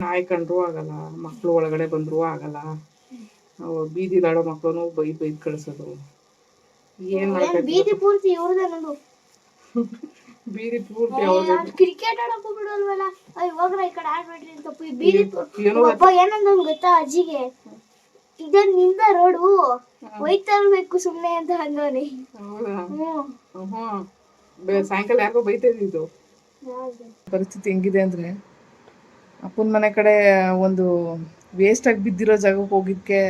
ನಾಯಿ ಕಂಡ್ರು ಆಗಲ್ಲ ಮಕ್ಕಳು ಒಳಗಡೆ ಬಂದರೂ ಆಗಲ್ಲ. ಅವು ಬೀದಿ ಮಕ್ಕಳು ಬೈದ್ ಬೈದ್ ಕಳ್ಸೋದು. ಏನು ಮಾಡ್ಬೇಕು ಬೀದಿ ಪೂರ್ತಿ ಇವ್ರದೇ ನೋಡು ಬೀದಿ ಪೂರ್ತಿ ಅವ್ರಿಗೆ ಕ್ರಿಕೆಟ್ ಆಡಕ್ ಬಿಡಲ್ವಲ್ಲ ಅಯ್ಯ ಹೋಗ್ರ ಈ ಕಡೆ ಆಡ್ಬೇಡ್ರಿ ಅಂತ ಪು- ಬೀದಿ ಒಬ್ಬ ಏನಂದ ಗೊತ್ತಾ ಅಜ್ಜಿಗೆ? ಇದ ನಿಂದ ರೋಡು ಹೋಯ್ತಾ ಇರ್ಬೇಕು ಸುಮ್ನೆ ಅಂತ ಅಂದವನಿ. ಹ್ಮ್. ಸಾಯಂಕಾಲ ಯಾಕೋ ಬೈತಾ ಇದ್ದಿದ್ದು? ಪರಿಸ್ಥಿತಿ ಹೆಂಗಿದೆ ಅಂದರೆ? ಅಪ್ಪನ ಮನೆ ಕಡೆ ಒಂದು ವೇಸ್ಟಾಗಿ ಬಿದ್ದಿರೋ ಜಾಗಕ್ಕೆ ಹೋಗಿದ್ದಕ್ಕೆ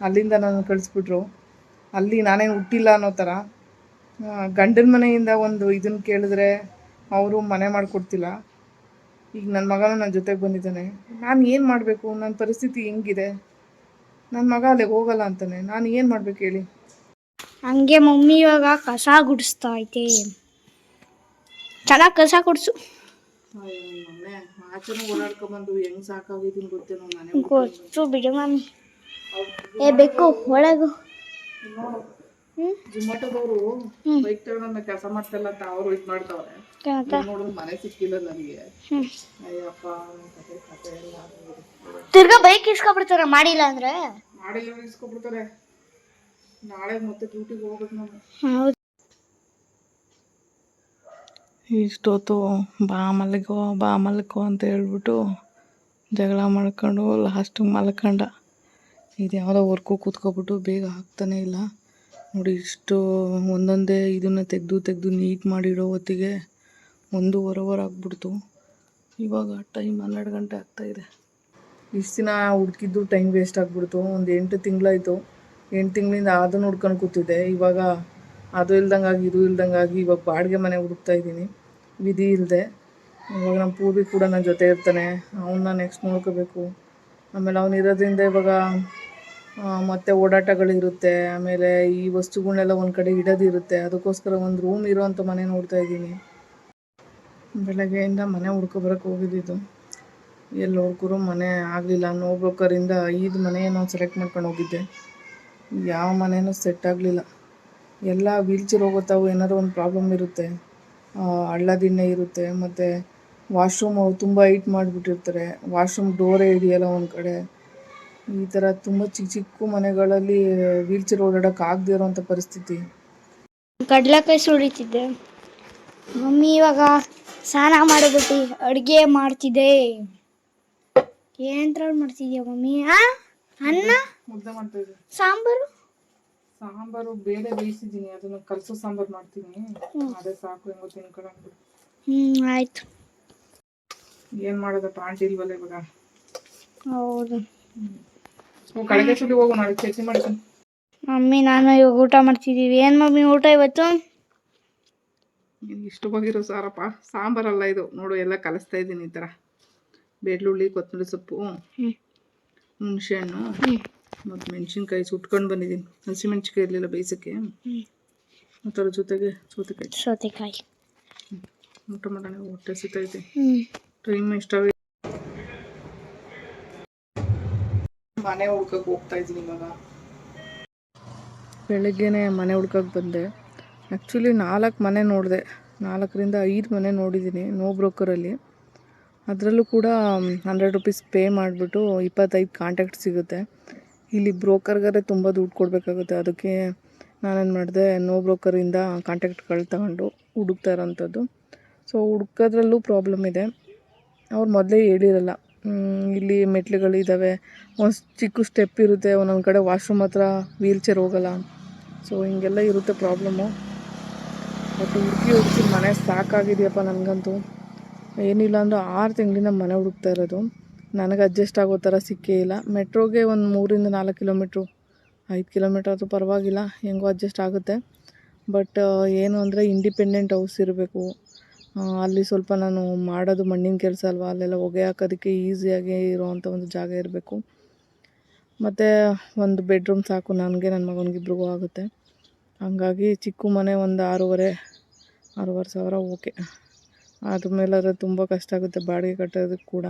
ಅಲ್ಲಿಂದ ನಾನು ಕಳಿಸ್ಬಿಟ್ರು. ಅಲ್ಲಿ ನಾನೇನು ಹುಟ್ಟಿಲ್ಲ ಅನ್ನೋ ಥರ. ಗಂಡನ ಮನೆಯಿಂದ ಒಂದು ಇದನ್ನು ಕೇಳಿದ್ರೆ ಅವರು ಮನೆ ಮಾಡಿಕೊಡ್ತಿಲ್ಲ. ಈಗ ನನ್ನ ಮಗನೂ ನನ್ನ ಜೊತೆಗೆ ಬಂದಿದ್ದಾನೆ. ನಾನು ಏನು ಮಾಡಬೇಕು? ನನ್ನ ಪರಿಸ್ಥಿತಿ ಹೆಂಗಿದೆ? ನನ್ನ ಮಗ ಅಲ್ಲಿಗೆ ಹೋಗಲ್ಲ ಅಂತಾನೆ. ನಾನು ಏನು ಮಾಡ್ಬೇಕು ಹೇಳಿ? ಹಂಗೆ ಮಮ್ಮಿ ಇವಾಗ ಕಸ ಗುಡಿಸ್ತಾ ಐತೆ ಚೆನ್ನಾಗಿ ಕಸ ಗುಡ್ಸು. ಆಚೆನೂ ಓಡಾಡ್ಕೊಂಬಂದು ಹೆಂಗ್ ಸಾಕಾಗಿದ್ದೀನಿ ಗೊತ್ತೇನೋ ನಾನೇ ಗೊತ್ತು ಬಿಡು ಮಮ್ಮಿ ಏ ಬೆಕ್ಕು ಒಳಗು. ಹ್ಮ್? ಜೊಮ್ಯಾಟೋದವರು ಬೈಕ್ ತಗೊಂಡ್ ಕೆಲಸ ಮಾಡ್ತಿಲ್ಲ ಅಂತ ಅವರು ಇದು ಮಾಡ್ತಾವ್ರೆ. ನೋಡಿದ್ರೆ ಮನೆ ಸಿಕ್ಕಿಲ್ಲ ನನಗೆ. ಅಯ್ಯಪ್ಪ ತಿರ್ಗಾ ಬೈಕ್ ಇಸ್ಕೊಬಿಡ್ತಾರ? ಮಾಡಿಲ್ಲ ಅಂದ್ರೆ? ಮಾಡಿಲ್ಲ ಇಸ್ಕೊಬಿಡ್ತಾರೆ. ನಾಳೆ ಮತ್ತೆ ಡ್ಯೂಟಿಗೆ ಹೋಗ್ಬೇಕು ನಾನು. ಇಷ್ಟೊತ್ತು ಬಾ ಮಲಗೋ ಬಾ ಮಲ್ಕೋ ಅಂತ ಹೇಳ್ಬಿಟ್ಟು ಜಗಳ ಮಾಡ್ಕೊಂಡು ಲಾಸ್ಟಿಗೆ ಮಲ್ಕಂಡ. ಇದು ಯಾವುದೋ ವರ್ಕು ಕೂತ್ಕೊಬಿಟ್ಟು ಬೇಗ ಆಗ್ತಾನೇ ಇಲ್ಲ. ನೋಡಿ ಇಷ್ಟು ಒಂದೊಂದೇ ಇದನ್ನು ತೆಗೆದು ತೆಗೆದು ನೀಟ್ ಮಾಡಿಡೋ ಹೊತ್ತಿಗೆ ಒಂದೂವರೆ ಅವರ್ ಆಗ್ಬಿಡ್ತು. ಇವಾಗ ಟೈಮ್ ಹನ್ನೆರಡು ಗಂಟೆ ಆಗ್ತಾಯಿದೆ ಇಷ್ಟು ದಿನ ಹುಡುಕಿದ್ದು ಟೈಮ್ ವೇಸ್ಟ್ ಆಗಿಬಿಡ್ತು. ಒಂದು ಎಂಟು ತಿಂಗಳಾಯಿತು. ಎಂಟು ತಿಂಗಳಿಂದ ಅದನ್ನು ಹುಡ್ಕೊಂಡು ಕೂತಿದ್ದೆ. ಇವಾಗ ಅದು ಇಲ್ದಂಗಾಗಿ, ಇದು ಇಲ್ದಂಗಾಗಿ ಇವಾಗ ಬಾಡಿಗೆ ಮನೆ ಹುಡುಕ್ತಾ ಇದ್ದೀನಿ. ವಿಧಿ ಇಲ್ಲದೆ ಇವಾಗ ನಮ್ಮ ಪೂರ್ವಿ ಕೂಡ ನನ್ನ ಜೊತೆ ಇರ್ತಾನೆ. ಅವನ್ನ ನೆಕ್ಸ್ಟ್ ನೋಡ್ಕೋಬೇಕು. ಆಮೇಲೆ ಅವ್ನು ಇರೋದ್ರಿಂದ ಇವಾಗ ಮತ್ತೆ ಓಡಾಟಗಳಿರುತ್ತೆ. ಆಮೇಲೆ ಈ ವಸ್ತುಗಳನ್ನೆಲ್ಲ ಒಂದು ಕಡೆ ಇಡೋದಿರುತ್ತೆ. ಅದಕ್ಕೋಸ್ಕರ ಒಂದು ರೂಮ್ ಇರೋವಂಥ ಮನೆ ನೋಡ್ತಾ ಇದ್ದೀನಿ. ಬೆಳಗ್ಗೆಯಿಂದ ಮನೆ ಹುಡ್ಕೊಬರಕ್ಕೆ ಹೋಗಿದ್ದಿದ್ದು ಎಲ್ಲಿ ಹುಡ್ಕರು ಮನೆ ಆಗಲಿಲ್ಲ. ನೋಡ್ಬೇಕರಿಂದ ಐದು ಮನೆಯನ್ನು ಸೆಲೆಕ್ಟ್ ಮಾಡ್ಕೊಂಡು ಹೋಗಿದ್ದೆ. ಯಾವ ಮನೆಯೂ ಸೆಟ್ ಆಗಲಿಲ್ಲ. ಎಲ್ಲ ವೀಲ್ಚೇರ್ ಹೋಗುತ್ತಾವು ಏನಾದ್ರು ಒಂದು ಪ್ರಾಬ್ಲಮ್ ಇರುತ್ತೆ. ಹಳ್ಳ ದಿಣ್ಣೆ ಇರುತ್ತೆ. ಮತ್ತು ವಾಶ್ರೂಮ್ ತುಂಬ ಹೈಟ್ ಮಾಡಿಬಿಟ್ಟಿರ್ತಾರೆ. ವಾಶ್ರೂಮ್ ಡೋರೇ ಹಿಡಿಯಲ್ಲ ಒಂದು ಕಡೆ. ಈ ಥರ ತುಂಬ ಚಿಕ್ಕ ಚಿಕ್ಕ ಮನೆಗಳಲ್ಲಿ ವೀಲ್ಚೇರ್ ಓಡಾಡೋಕೆ ಆಗದೇ ಇರೋವಂಥ ಪರಿಸ್ಥಿತಿ. ಕಡಲೆಕಾಯಿ ಸುಡಿತಿದ್ದೆ ಮಮ್ಮಿ ಇವಾಗ ಸ್ನಾನ ಮಾಡಿಬಿಟ್ಟು ಅಡುಗೆ ಮಾಡ್ತಿದ್ದೆ. ಏನಂತ ಮಾಡ್ತಿದ್ಯಾ ಮಮ್ಮಿ ಅನ್ನ? ಸಾಂಬಾರು? ಸಾಂಬಾರು ಬೇರೆ ಬೇಯಿಸಿದ್ದೀನಿ ಅದನ್ನ ಕಲಸು ಸಾಂಬಾರು ಮಾಡ್ತೀನಿ. ಅದೇ ಸಾಕು ಹೆಂಗೋ ತಿನ್ಕೊಳ್ಳೋದು ಹ್ಞೂ ಆಯ್ತು. ಏನು ಮಾಡೋದಪ್ಪ ಆಂಟಿ ಇಲ್ವಲ್ಲ ಇವಾಗ? ಹೌದು. ಕಡೆಗೆ ಸುಲಿ ಹೋಗು ನಾಳೆ ಚಟ್ನಿ ಮಾಡ್ತೀನಿ ಮಮ್ಮಿ ನಾನು ಇವಾಗ ಊಟ ಮಾಡ್ತಿದ್ದೀವಿ. ಏನು ಮಮ್ಮಿ ಊಟ ಇವತ್ತು? ಇಷ್ಟು ಹೋಗಿರೋ ಸಾರಪ್ಪ. ಸಾಂಬಾರಲ್ಲ ಇದು. ನೋಡು ಎಲ್ಲ ಕಲಿಸ್ತಾ ಇದ್ದೀನಿ ಈ ಥರ. ಬೆಳ್ಳುಳ್ಳಿ ಕೊತ್ತಂಬರಿ ಸೊಪ್ಪು ಹುಣಸೆಹಣ್ಣು ಮತ್ತು ಮೆಣಸಿನ್ಕಾಯಿ ಸುಟ್ಕೊಂಡು ಬಂದಿದ್ದೀನಿ ಹಸಿಮೆಣ್ಸಿನ್ಕಾಯಿ ಇರಲಿಲ್ಲ ಬೇಯಿಸೋಕ್ಕೆ. ಮತ್ತು ಅದರ ಜೊತೆಗೆ ಸೌತೆಕಾಯಿ. ಸೌತೆಕಾಯಿ. ಊಟ ಮಾಡೋಣ ಹೊಟ್ಟೆ ಸುತ್ತೈತೆ ಟೈಮ್ ಎಷ್ಟಾಗಿ ಮನೆ ಹುಡ್ಕಕ್ಕೆ ಹೋಗ್ತಾ ಇದ್ದೀನಿ ಇವಾಗ. ಬೆಳಗ್ಗೆನೆ ಮನೆ ಹುಡ್ಕಕ್ಕೆ ಬಂದೆ. ಆ್ಯಕ್ಚುಲಿ ನಾಲ್ಕು ಮನೆ ನೋಡಿದೆ. ನಾಲ್ಕರಿಂದ ಐದು ಮನೆ ನೋಡಿದ್ದೀನಿ ನೋ ಬ್ರೋಕರಲ್ಲಿ ಅದರಲ್ಲೂ ಕೂಡ ಹಂಡ್ರೆಡ್ ರುಪೀಸ್ ಪೇ ಮಾಡಿಬಿಟ್ಟು ಇಪ್ಪತ್ತೈದು ಕಾಂಟ್ಯಾಕ್ಟ್ ಸಿಗುತ್ತೆ. ಇಲ್ಲಿ ಬ್ರೋಕರ್ಗಾರೆ ತುಂಬ ದುಡ್ಡು ಕೊಡಬೇಕಾಗುತ್ತೆ. ಅದಕ್ಕೆ ನಾನೇನು ಮಾಡಿದೆ, ನೋ ಬ್ರೋಕರಿಂದ ಕಾಂಟ್ಯಾಕ್ಟ್ಗಳು ತಗೊಂಡು ಹುಡುಕ್ತಾ ಇರೋಂಥದ್ದು. ಸೊ ಹುಡುಕೋದ್ರಲ್ಲೂ ಪ್ರಾಬ್ಲಮ್ ಇದೆ. ಅವ್ರು ಮೊದಲೇ ಹೇಳಿರಲ್ಲ ಇಲ್ಲಿ ಇಲ್ಲಿ ಮೆಟ್ಲುಗಳಿದ್ದಾವೆ ಒಂದು ಚಿಕ್ಕ ಸ್ಟೆಪ್ ಇರುತ್ತೆ. ಒಂದೊಂದು ಕಡೆ ವಾಶ್ರೂಮ್ ಹತ್ರ ವೀಲ್ ಚೇರ್ ಹೋಗಲ್ಲ. ಸೊ ಹಿಂಗೆಲ್ಲ ಇರುತ್ತೆ ಪ್ರಾಬ್ಲಮ್ಮು ಬಟ್ ಹುಡುಕಿ ಹುಡುಕಿ ಮನೆ ಸಾಕಾಗಿದೆಯಪ್ಪ ನನಗಂತೂ. ಏನಿಲ್ಲ ಅಂದ್ರೆ ಆರು ತಿಂಗಳಿಂದ ಮನೆ ಹುಡುಕ್ತಾ ಇರೋದು. ನನಗೆ ಅಡ್ಜಸ್ಟ್ ಆಗೋ ಥರ ಸಿಕ್ಕೇ ಇಲ್ಲ. ಮೆಟ್ರೋಗೆ ಒಂದು ಮೂರಿಂದ ನಾಲ್ಕು ಕಿಲೋಮೀಟ್ರು ಐದು ಕಿಲೋಮೀಟ್ರ್ ಆದರೂ ಪರವಾಗಿಲ್ಲ, ಹೆಂಗೋ ಅಡ್ಜಸ್ಟ್ ಆಗುತ್ತೆ. ಬಟ್ ಏನು ಅಂದರೆ ಇಂಡಿಪೆಂಡೆಂಟ್ ಹೌಸ್ ಇರಬೇಕು. ಅಲ್ಲಿ ಸ್ವಲ್ಪ ನಾನು ಮಾಡೋದು ಮಣ್ಣಿನ ಕೆಲಸ ಅಲ್ವಾ, ಅಲ್ಲೆಲ್ಲ ಹೊಗೆ ಹಾಕೋದಕ್ಕೆ ಈಸಿಯಾಗಿ ಇರೋವಂಥ ಒಂದು ಜಾಗ ಇರಬೇಕು. ಮತ್ತು ಒಂದು ಬೆಡ್ರೂಮ್ ಸಾಕು, ನನಗೆ ನನ್ನ ಮಗನಿಗಿಬ್ರಿಗೂ ಆಗುತ್ತೆ. ಹಂಗಾಗಿ ಚಿಕ್ಕ ಮನೆ ಒಂದು ಆರೂವರೆ ಆರೂವರೆ ಸಾವಿರ ಓಕೆ. ಅದ್ರ ಮೇಲಾದ್ರೆ ತುಂಬ ಕಷ್ಟ ಆಗುತ್ತೆ ಬಾಡಿಗೆ ಕಟ್ಟೋದಕ್ಕೆ ಕೂಡ.